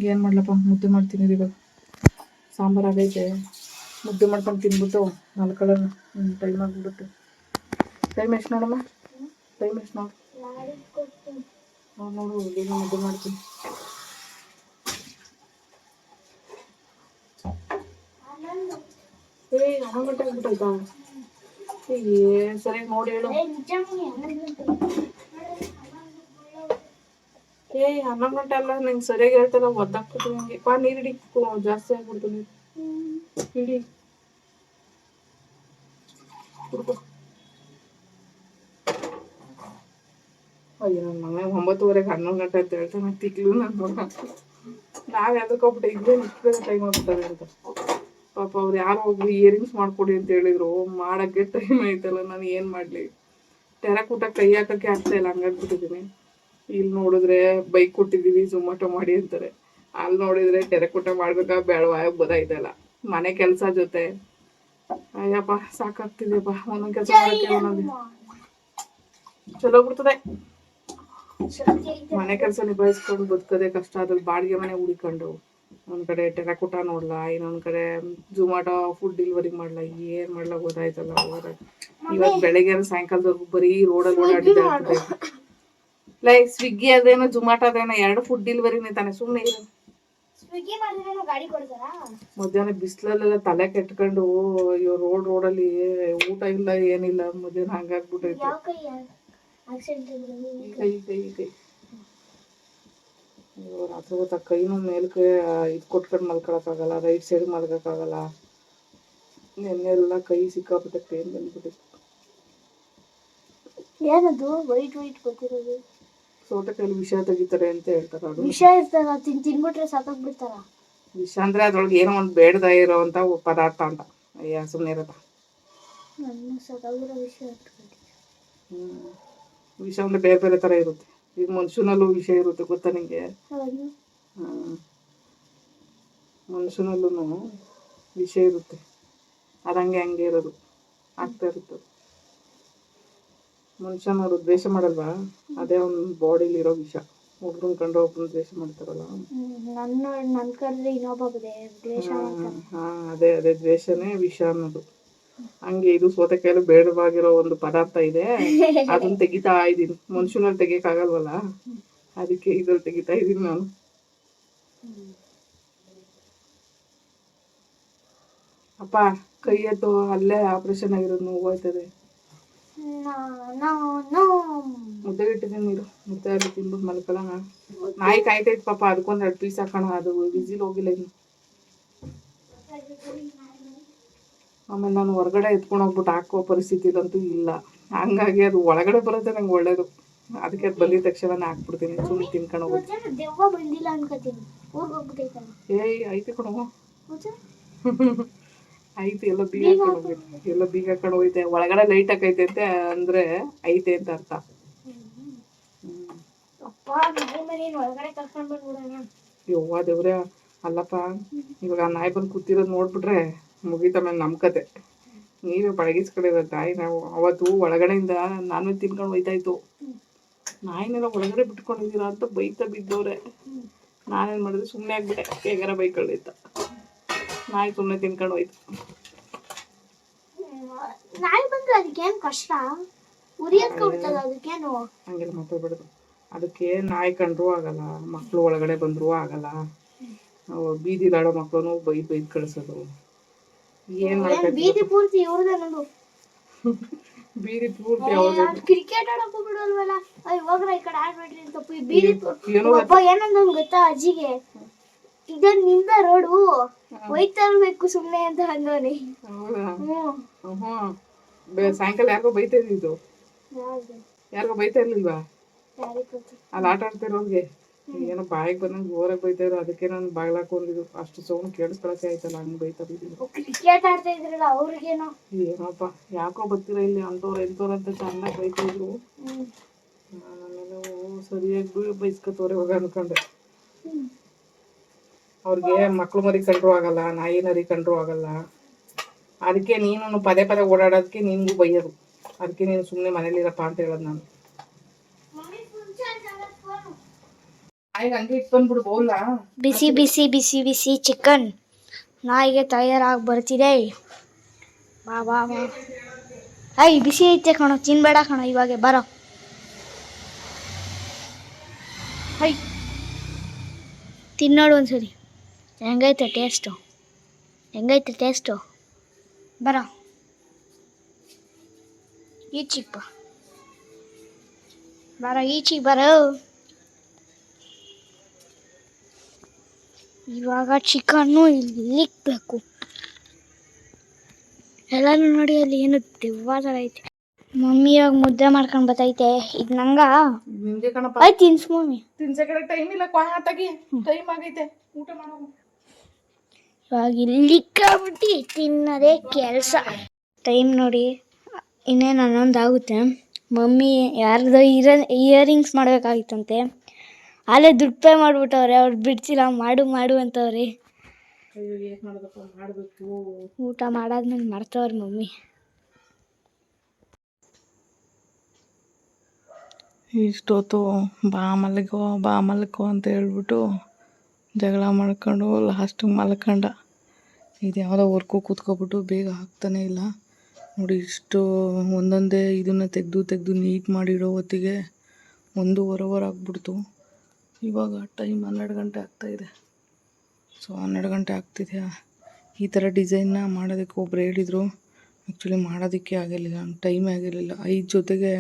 ಏನು ಮಾಡ್ಲಪ್ಪ ಮುದ್ದೆ ಮಾಡ್ತೀನಿ ಇವಾಗ. ಸಾಂಬಾರು ಆಗೈತೆ. ಮುದ್ದೆ ಮಾಡ್ಕೊಂಡು ತಿನ್ಬಿಟ್ಟು ಕಡೆ ಟೈಮ್ ಆಗಿಬಿಡುತ್ತೆ. ಟೈಮ್ ಎಷ್ಟು ನೋಡಮ್ಮ? ಟೈಮ್ ಎಷ್ಟು ನೋಡು ನೋಡು ಬೇಗ ಮುದ್ದೆ ಮಾಡ್ತೀನಿ. ಏ ಆಗ್ಬಿಟ್ಟೈತಾ ಏ ಸರಿಯಾಗಿ ನೋಡಿ ಹೇಳು. ಏ ಹನ್ನೊಂದು ಗಂಟೆ ಅಲ್ಲ, ನಂಗೆ ಸರಿಯಾಗಿ ಹೇಳ್ತಾರ ಒದ್ದಾಗ್ತದೆ ನಂಗೆ. ಪಾ ನೀರು ಹಿಡಿ ಜಾಸ್ತಿ ಆಗ್ಬಿಡ್ತು ನೀರು. ಹಿಡಿ. ಕುಡ್ಕೊ. ಅಯ್ಯೋ ನನ್ನ ಮಗ ಒಂಬತ್ತುವರೆಗೆ ಹನ್ನೊಂದು ಗಂಟೆ ಅಂತ ಹೇಳ್ತಾನೆ ತಿಕ್ಲು ನನ್ನ ಮಗ ನಾವು ಎದಕ್ಕೋಗ್ಬಿಟ್ಟೆ ಇಲ್ಲೇ ನಿಂತ್ಕೊಳ್ಳೋ ಟೈಮ್ ಆಗ್ಬಿಟ್ಟದೆ ಅಂತ. ಪಾಪ ಅವ್ರು ಯಾರು ಒಬ್ರು ಇಯರಿಂಗ್ಸ್ ಮಾಡ್ಕೊಡಿ ಅಂತ ಹೇಳಿದ್ರು. ಮಾಡಕ್ಕೆ ಟೈಮ್ ಐತಲ್ಲ ನಾನು ಏನು ಮಾಡಲಿ? ಟೆರಕೂಟ ಕೈ ಹಾಕಕ್ಕೆ ಆಗ್ತಾ ಇಲ್ಲ ಹಂಗಾಗ್ಬಿಟ್ಟಿದ್ದೀನಿ ಇಲ್ಲಿ ನೋಡಿದ್ರೆ ಬೈಕ್ ಕೊಟ್ಟಿದ್ದೀವಿ ಝೊಮ್ಯಾಟೊ ಮಾಡಿ ಅಂತಾರೆ. ಅಲ್ಲಿ ನೋಡಿದ್ರೆ ಟೆರಕೂಟ ಮಾಡ್ಬೇಕಾ ಬೇಡವಾ ಗೊತ್ತಾಯ್ತಲ್ಲ ಮನೆ ಕೆಲಸ ಜೊತೆ. ಅಯ್ಯಪ್ಪ ಸಾಕಾಗ್ತಿದೆಯಪ್ಪ ಒಂದೊಂದು ಕೆಲಸ ಮಾಡಕ್ಕೆ ಒಂದೊಂದು ಚಲೋ ಬಿಡ್ತದೆ ಮನೆ ಕೆಲಸ ನಿಭಾಯಿಸ್ಕೊಂಡು ಬದುಕೋದೇ ಕಷ್ಟ. ಅದ್ರಲ್ಲಿ ಬಾಡಿಗೆ ಮನೆ ಉಳಿಕೊಂಡು ಒಂದ್ ಕಡೆ ಟೆರಾಕೋಟ ನೋಡ್ಲಾ ಇನ್ನೊಂದ್ ಕಡೆ ಝೊಮ್ಯಾಟೊ ಫುಡ್ ಡೆಲಿವರಿ ಮಾಡ್ಲಾ. ಏನ್ ಮಾಡ್ಲಾ ಗೊತ್ತಾಯ್ತಲ್ಲ ಇವತ್ತು ಬೆಳಗ್ಗೆ ಸಾಯಂಕಾಲದವರೆಗೂ ಬರೀ ರೋಡಲ್ಲಿ ಓಡಾಡಿದ್ದೆ ಲೈಕ್ ಸ್ವಿಗ್ಗಿ ಅದೇನೋ ಜುಮಾಟೊ ಅದೇನೋ ಎರಡು ಫುಡ್ ಡೆಲಿವರಿನೇ ತಾನೆ. ಸುಮ್ಮನೆ ಇರು. ಮಧ್ಯಾಹ್ನ ಬಿಸಿಲಲ್ಲೆಲ್ಲ ತಲೆ ಕೆಟ್ಕೊಂಡು ಅಯ್ಯೋ ರೋಡ್ ರೋಡಲ್ಲಿ ಊಟ ಇಲ್ಲ ಏನಿಲ್ಲ ಮಧ್ಯಾಹ್ನ ಹಂಗಾಗ್ಬಿಟ್ಟೈತೆ ಅಯ್ಯೋ ರಾತ್ರಿ ಹೊತ್ತ ಕೈನೂ ಮೇಲ್ಕೆ ಇದು ಕೊಟ್ಕೊಂಡು ಮಲ್ಕೊಳಕ್ಕಾಗಲ್ಲ ರೈಟ್ ಸೈಡ್ ಮಲ್ಕೋಕ್ಕಾಗಲ್ಲ. ನೆನ್ನೆಲ್ಲ ಕೈ ಸಿಕ್ಕಾಪಟ್ಟೆ ಪೇನ್ ಬಂದ್ಬಿಟ್ಟಿತ್ತು. ಏನದು? ವೈಟ್ ವೈಟ್ ಗೊತ್ತಿರೋದು. ಸೌತೆಕಾಯಲ್ಲಿ ವಿಷ ತೆಗಿತಾರೆ ಅಂತ ಹೇಳ್ತಾರೆ ಅದು. ವಿಷ ಇರ್ತಾರ ತಿನ್ ತಿನ್ಬಿಟ್ರೆ ಸತ್ತೋಗ್ಬಿಡ್ತಾರ ವಿಷ ಅಂದ್ರೆ ಅದ್ರೊಳಗೆ ಏನೋ ಒಂದು ಬೇಡದ ಇರೋವಂಥ ಪದಾರ್ಥ ಅಂತ. ಅಯ್ಯ ಸುಮ್ಮನೆ ಇರತ್ತ ನನ್ನ ಸತ್ತೋಗಿರೋ ವಿಷ ಇಟ್ಕೊಂಡಿದ್ದೆ. ಹ್ಮ್. ವಿಷ ಅಂದ್ರೆ ಬೇರೆ ಬೇರೆ ಥರ ಇರುತ್ತೆ. ಈಗ ಮನುಷ್ಯನಲ್ಲೂ ವಿಷ ಇರುತ್ತೆ ಗೊತ್ತಾ ನಿಂಗೆ? ಹೌದು. ಮನುಷ್ಯನಲ್ಲೂ ವಿಷ ಇರುತ್ತೆ. ಅದಂಗೆ ಹಂಗೆ ಇರೋದು. ಆಗ್ತಾ ಇರುತ್ತೆ ಮನುಷ್ಯನವರು ದ್ವೇಷ ಮಾಡಲ್ವಾ? ಅದೇ ಒಂದು ಬಾಡಿಲಿ ಇರೋ ವಿಷ. ಒಬ್ರನ್ನ ಕಂಡು ಒಬ್ರು ದ್ವೇಷ ಮಾಡ್ತಾರಲ್ಲ? ನನ್ನ ನನ್ ಕರೆದ್ರೆ ಇನ್ನೊಬ್ಬ ದ್ವೇಷ ಹಾ ಅದೇ ಅದೇ ದ್ವೇಷನೇ ವಿಷ ಅನ್ನೋದು. ಹಂಗೆ ಇದು ಸೌತೆಕಾಯಲು ಬೇಡವಾಗಿರೋ ಒಂದು ಪದಾರ್ಥ ಇದೆ. ಅದನ್ನ ತೆಗಿತಾ ಇದ್ದೀನಿ. ಮನುಷ್ಯನಲ್ಲಿ ತೆಗಿಯಕ್ಕಾಗಲ್ವಲ್ಲ? ಅದಕ್ಕೆ ಇದ್ರಲ್ಲಿ ತೆಗಿತಾ ಇದೀನಿ ನಾನು. ಅಪ್ಪ ಕೈ ಎತ್ತು ಅಲ್ಲೇ ಆಪರೇಷನ್ ಆಗಿರೋದು ನೋವು ಹೋಯ್ತದೆ ಮುದ್ದೆ ಇಟ್ಟಿದ್ದೀನಿ ನೀರು ಮುದ್ದೆ ಅಲ್ಲಿ ತಿಂದು ಮಲ್ಕೊಳ್ಳೋಣ ನಾಯಿ ಕಾಯ್ತೈತೆ ಪಾಪ ಅದಕ್ಕೊಂದ್ ಎರಡು ಪೀಸ್ ಹಾಕೋಣ. ಅದು ವಿಸಿಲ್ ಹೋಗಿಲ್ಲ ಇನ್ನು. ಆಮೇಲೆ ನಾನು ಹೊರಗಡೆ ಎತ್ಕೊಂಡು ಹೋಗ್ಬಿಟ್ಟು ಹಾಕೋ ಪರಿಸ್ಥಿತಿಲಂತೂ ಇಲ್ಲ. ಹಂಗಾಗಿ ಅದು ಒಳಗಡೆ ಬರುತ್ತೆ ನಂಗೆ ಒಳ್ಳೇದು. ಅದಕ್ಕೆ ಅದು ಬಂದಿದ ತಕ್ಷಣ ಹಾಕ್ಬಿಡ್ತೀನಿ. ಸುಮ್ಮನೆ ತಿನ್ಕೊಂಡು ಹೋಗ್ಬಿಟ್ಟೈತಲ್ಲ ಏಯ್ ಐತೆ ಕಣೋ. ಗೊತ್ತಾ? ಐತೆ ಎಲ್ಲ ಬೀಗ ಹಾಕೊಂಡು ಎಲ್ಲ ಬೀಗ ಹಾಕೊಂಡು ಹೋಗೈತೆ ಒಳಗಡೆ ಲೈಟ್ ಹಾಕೈತೆ ಅಂತ ಅಂದ್ರೆ ಐತೆ ಅಂತ ಅರ್ಥ. ಯವ್ವ ದೇವ್ರೆ ಅಲ್ಲಪ್ಪ. ಇವಾಗ ನಾಯಿ ಬಂದು ಕೂತಿರೋದು ನೋಡ್ಬಿಟ್ರೆ ಮುಗೀತ ಮೇಲೆ ನಮ್ಮ ಕತೆ. ನೀವೇ ಪಳಗಿಸ್ಕೊಂಡಿರೋ ತಾಯಿ ನಾವು. ಅವತ್ತು ಒಳಗಡೆಯಿಂದ ನಾನು ತಿನ್ಕೊಂಡು ಹೋಯ್ತಾ ಇತ್ತು ನಾಯಿನೆಲ್ಲ ಒಳಗಡೆ ಬಿಟ್ಕೊಂಡಿದ್ದೀರಾ ಅಂತ ಬೈತಾ ಬಿದ್ದವ್ರೆ. ನಾನೇನು ಮಾಡಿದೆ? ಸುಮ್ಮನೆ ಆಗ್ಬಿಟ್ಟೆ. ಹೇಗಾರ ಬೈಕೊಳ್ಳಿತ್ತ ನಾಯಿ ಸುಮ್ಮನೆ ತಿನ್ಕೊಂಡು ಹೋಯ್ತು. ನಾಯಿ ಬಂದ್ರೆ ಅದಕ್ಕೇನು ಕಷ್ಟ? ಅದಕ್ಕೇನು? ಹಂಗೆಲ್ಲ ಅದಕ್ಕೆ ನಾಯಿ ಕಂಡ್ರೂ ಆಗಲ್ಲ ಮಕ್ಕಳು ಒಳಗಡೆ ಬಂದರೂ ಆಗಲ್ಲ. ಬೀದಿ ಬೀದಿಲಾಡೋ ಮಕ್ಕಳು ಬೈದ್ ಬೈದು ಕಳಿಸೋದು. ಏನು ಏನ್ ಮಾಡ್ಬೇಕು ಬೀದಿ ಪೂರ್ತಿ ಇವ್ರದೇ ನೋಡು. ಬೀದಿ ಪೂರ್ತಿ ಕ್ರಿಕೆಟ್ ಆಡಕ್ ಹೋಗ್ಬಿಡಲ್ವಲ್ಲ? ಇವಾಗ ಈ ಕಡೆ ಆಡ್ಬೇಡ್ರಿ ಅಂತ ಈ ಬೀದಿ ಏನೋ ಒಬ್ಬ ಏನಂದ ಗೊತ್ತಾ ಅಜ್ಜಿಗೆ? ಇದನ್ನಿಂದ ರೋಡು ಹೋಯ್ತಾ ಇರ್ಬೇಕು ಸುಮ್ನೆ ಅಂತ ಅಂದವನಿ. ಸಾಯಂಕಾಲ ಯಾರಿಗೋ ಬೈತಾ ಇದ್ದಿದ್ದು? ಯಾರಿಗೋ ಬೈತಾ ಇರ್ಲಿಲ್ವಾ? ಅಲ್ಲಿ ಆಟ ಆಡ್ತಿರೋರ್ಗೆ. ಏನೋ ಬಾಯಿಗೆ ಬಂದಂಗೆ ಜೋರಾಗಿ ಬೈತಾ ಇದ್ರು ಅದಕ್ಕೆ ನಾನು ಬಾಗ್ಲಾಕೊಂಡಿದ್ದು ಅಷ್ಟು ಸೌಂಡ್ ಕೇಳಿಸ್ಕೊಳಕ್ಕೆ ಆಯ್ತಲ್ಲ ಹಂಗೆ ಬೈತಾ ಬಿದ್ದಿದ್ದು ಕ್ರಿಕೆಟ್ ಆಡ್ತಾ ಇದ್ರಲ್ಲ ಅವ್ರಿಗೇನೋ? ಏನಪ್ಪ ಯಾಕೋ ಬರ್ತೀರ ಇಲ್ಲಿ ಅಂಥವ್ರು ಎಂಥವ್ರು ಅಂತ ಚೆನ್ನಾಗಿ ಬೈತಾ ಇದ್ರು ಹ್ಮ್. ಆಮೇಲೆ ಓ, ಸರಿಯಾಗಿ ಬೈಸ್ಕೊತವ್ರೆ ಇವಾಗ ಅನ್ಕೊಂಡೆ. ಅವ್ರಿಗೆ ಮಕ್ಳು ಮರಿ ಕಂಡ್ರು ಆಗಲ್ಲ ನಾಯಿ ನರಿ ಕಂಡ್ರು ಆಗಲ್ಲ. ಅದಕ್ಕೆ ನೀನು ಪದೇ ಪದೇ ಓಡಾಡೋದಕ್ಕೆ ನಿನ್ಗೂ ಬೈಯೋದು. ಅದಕ್ಕೆ ನೀನು ಸುಮ್ಮನೆ ಮನೇಲಿರಪ್ಪ ಅಂತ ಹೇಳೋದು ನಾನು ಆಯ್ತು ಹಂಗೆ ಇಟ್ಕೊಂಡ್ಬಿಡು ಬೌಲ ಬಿಸಿ ಬಿಸಿ ಬಿಸಿ ಬಿಸಿ ಚಿಕನ್ ನಾಯಿಗೆ ತಯಾರಾಗಿ ಬರ್ತಿದೆ. ಬಾ ಬಾ ಬಾ. ಐ ಬಿಸಿ ಐತೆ ಕಣೋ ತಿನ್ಬೇಡ ಕಣೋ ಇವಾಗ ಬರೋ. ಐ ತಿನ್ನೋಡು ಒಂದ್ಸರಿ. ಹೆಂಗೈತೆ ಟೇಸ್ಟು ಹೆಂಗೈತೆ ಟೇಸ್ಟು ಬರೋ. ಈಚಿಗೆ ಬಾ. ಬರೋ ಈಚಿಗೆ ಬರೋ. ಇವಾಗ ಚಿಕನ್ನು ಇಲ್ಲಿಕ್ಬೇಕು ಎಲ್ಲರೂ ನೋಡಿ ಅಲ್ಲಿ ಏನು ದೆವ್ವ ಥರ ಐತೆ. ಮಮ್ಮಿ ಇವಾಗ ಮುದ್ದೆ ಮಾಡ್ಕೊಂಡು ಬತ್ತೈತೆ ಇದು ನಂಗ? ಕಣಪ್ಪ. ಆಯ್ತು ತಿನ್ಸ್ ಮಮ್ಮಿ. ತಿನ್ಸೆ ಕಡೆ ಟೈಮ್ ಇಲ್ಲ ತೆಗಿ ಟೈಮ್ ಆಗೈತೆ. ಊಟ ಮಾಡೋ ಇವಾಗ ಇಲ್ಲಿಕ್ಕಾಬಿಟ್ಟು ತಿನ್ನೋದೇ ಕೆಲಸ. ಟೈಮ್ ನೋಡಿ ಇನ್ನೇನು ಹನ್ನೊಂದು ಆಗುತ್ತೆ. ಮಮ್ಮಿ ಯಾರ್ದೋ ಇಯರ್ ಇಯರಿಂಗ್ಸ್ ಮಾಡಬೇಕಾಗಿತ್ತಂತೆ. ಅಲ್ಲೇ ದುಡ್ಡು ಪೇ ಮಾಡಿಬಿಟ್ಟವ್ರೆ ಅವ್ರು ಬಿಡ್ಸಿಲ್ಲ ಮಾಡು ಮಾಡು ಅಂತವ್ರಿ. ಅಯ್ಯೋ ಏನು ಮಾಡೋದಪ್ಪ ಮಾಡಬೇಕು. ಊಟ ಮಾಡಾದ್ಮೇಲೆ ಮಾಡ್ತವ್ರೆ ಮಮ್ಮಿ. ಇಷ್ಟೊತ್ತು ಬಾ ಮಲಗೋ ಬಾ ಮಲ್ಕೋ ಅಂತ ಹೇಳ್ಬಿಟ್ಟು ಜಗಳ ಮಾಡ್ಕೊಂಡು ಲಾಸ್ಟಿಗೆ ಮಲ್ಕಂಡ. ಇದು ಯಾವುದೋ ವರ್ಕು ಕೂತ್ಕೊಬಿಟ್ಟು ಬೇಗ ಆಗ್ತಾನೆ ಇಲ್ಲ. ನೋಡಿ ಇಷ್ಟು ಒಂದೊಂದೇ ಇದನ್ನು ತೆಗೆದು ತೆಗೆದು ನೀಟ್ ಮಾಡಿಡೋ ಹೊತ್ತಿಗೆ ಒಂದು ಆಗ್ಬಿಡ್ತು. ಇವಾಗ ಟೈಮ್ ಹನ್ನೆರಡು ಗಂಟೆ ಆಗ್ತಾಯಿದೆ ಸೊ ಹನ್ನೆರಡು ಗಂಟೆ ಆಗ್ತಿದೆಯಾ ಈ ಥರ ಡಿಸೈನ್ನ ಮಾಡೋದಕ್ಕೆ ಒಬ್ರು ಹೇಳಿದರು. ಆ್ಯಕ್ಚುಲಿ ಮಾಡೋದಕ್ಕೆ ಆಗಿರಲಿಲ್ಲ, ಟೈಮೇ ಆಗಿರಲಿಲ್ಲ. ಐದು ಜೊತೆಗೆ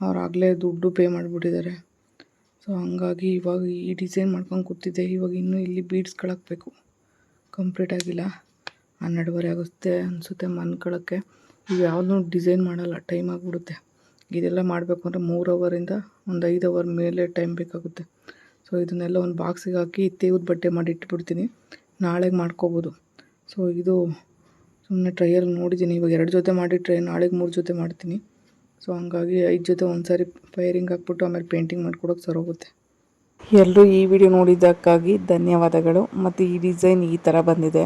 ಅವ್ರು ಆಗಲೇ ದುಡ್ಡು ಪೇ ಮಾಡಿಬಿಟ್ಟಿದ್ದಾರೆ. ಸೊ ಹಂಗಾಗಿ ಇವಾಗ ಈ ಡಿಸೈನ್ ಮಾಡ್ಕೊಂಡು ಕೂತಿದ್ದೆ. ಇವಾಗ ಇನ್ನೂ ಇಲ್ಲಿ ಬೀಡ್ಸ್ಗಳಾಕಬೇಕು ಕಂಪ್ಲೀಟ್ ಆಗಿಲ್ಲ. ಹನ್ನೆರಡುವರೆ ಆಗುತ್ತೆ ಅನಿಸುತ್ತೆ ಮನ್ಕೊಳಕ್ಕೆ ಇವು ಯಾವುದೂ ಡಿಸೈನ್ ಮಾಡಲ್ಲ. ಟೈಮ್ ಆಗಿಬಿಡುತ್ತೆ. ಇದೆಲ್ಲ ಮಾಡಬೇಕು ಅಂದರೆ ಮೂರು ಅವರಿಂದ ಒಂದು ಐದು ಅವರ್ ಮೇಲೆ ಟೈಮ್ ಬೇಕಾಗುತ್ತೆ. ಸೊ ಇದನ್ನೆಲ್ಲ ಒಂದು ಬಾಕ್ಸಿಗೆ ಹಾಕಿ ತೇವದ ಬಟ್ಟೆ ಮಾಡಿ ಇಟ್ಬಿಡ್ತೀನಿ. ನಾಳೆಗೆ ಮಾಡ್ಕೋಬೋದು. ಸೊ ಇದು ಸುಮ್ಮನೆ ಟ್ರೈಯಲ್ ನೋಡಿದ್ದೀನಿ ಇವಾಗ ಎರಡು ಜೊತೆ ಮಾಡಿ ಟ್ರೈ, ನಾಳೆಗೆ ಮೂರು ಜೊತೆ ಮಾಡ್ತೀನಿ. ಸೊ ಹಂಗಾಗಿ ಐದು ಜೊತೆ ಒಂದು ಸಾರಿ ಫೈರಿಂಗ್ ಹಾಕ್ಬಿಟ್ಟು ಆಮೇಲೆ ಪೇಂಟಿಂಗ್ ಮಾಡ್ಕೊಡೋಕೆ ಸರೋಗುತ್ತೆ ಎಲ್ಲರೂ ಈ ವಿಡಿಯೋ ನೋಡಿದ್ದಕ್ಕಾಗಿ ಧನ್ಯವಾದಗಳು. ಮತ್ತು ಈ ಡಿಸೈನ್ ಈ ಥರ ಬಂದಿದೆ.